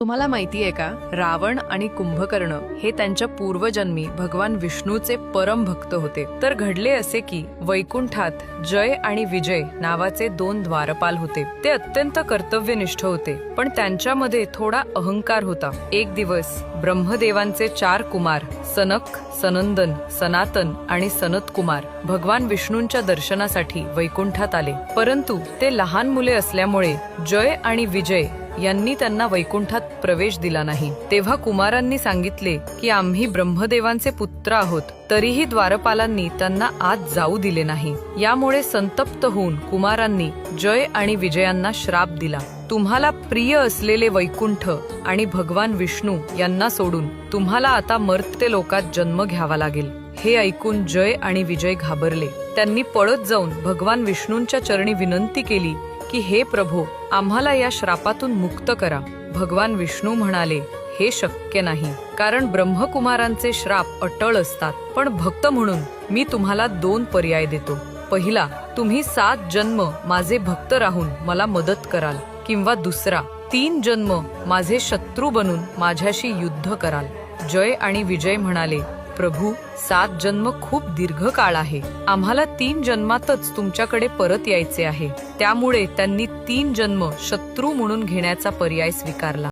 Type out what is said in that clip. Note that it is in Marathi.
तुम्हाला माहिती आहे का? रावण आणि कुंभकर्ण हे त्यांच्या पूर्वजन्मी भगवान विष्णूचे परम भक्त होते. तर घडले असे की वैकुंठात जय आणि विजय नावाचे दोन द्वारपाल होते. ते अत्यंत कर्तव्यनिष्ठ होते पण त्यांच्यामध्ये थोडा अहंकार होता. एक दिवस ब्रह्मदेवांचे चार कुमार सनक सनंदन सनातन आणि सनत कुमार भगवान विष्णूंच्या दर्शनासाठी वैकुंठात आले. परंतु ते लहान मुले असल्यामुळे जय आणि विजय यांनी त्यांना वैकुंठात प्रवेश दिला नाही. तेव्हा कुमारांनी सांगितले की आम्ही ब्रह्मदेवांचे पुत्र आहोत तरीही द्वारपालांनी त्यांना आत जाऊ दिले नाही. यामुळे संतप्त होऊन कुमारांनी जय आणि विजयांना श्राप दिला. तुम्हाला प्रिय असलेले वैकुंठ आणि भगवान विष्णू यांना सोडून तुम्हाला आता मर्त्य लोकात जन्म घ्यावा लागेल. हे ऐकून जय आणि विजय घाबरले. त्यांनी पळत जाऊन भगवान विष्णूंच्या चरणी विनंती केली की हे प्रभो आम्हाला या श्रापातून मुक्त करा. भगवान विष्णू म्हणाले हे शक्य नाही. कारण ब्रह्मकुमारांचे श्राप अटळ असतात. पण भक्त म्हणून मी तुम्हाला दोन पर्याय देतो. पहिला तुम्ही सात जन्म माझे भक्त राहून मला मदत कराल किंवा दुसरा तीन जन्म माझे शत्रू बनून माझ्याशी युद्ध कराल. जय आणि विजय म्हणाले प्रभू सात जन्म खूप दीर्घ काळ आहे. आम्हाला तीन जन्मातच तुमच्याकडे परत यायचे आहे. त्यामुळे त्यांनी तीन जन्म शत्रू म्हणून घेण्याचा पर्याय स्वीकारला.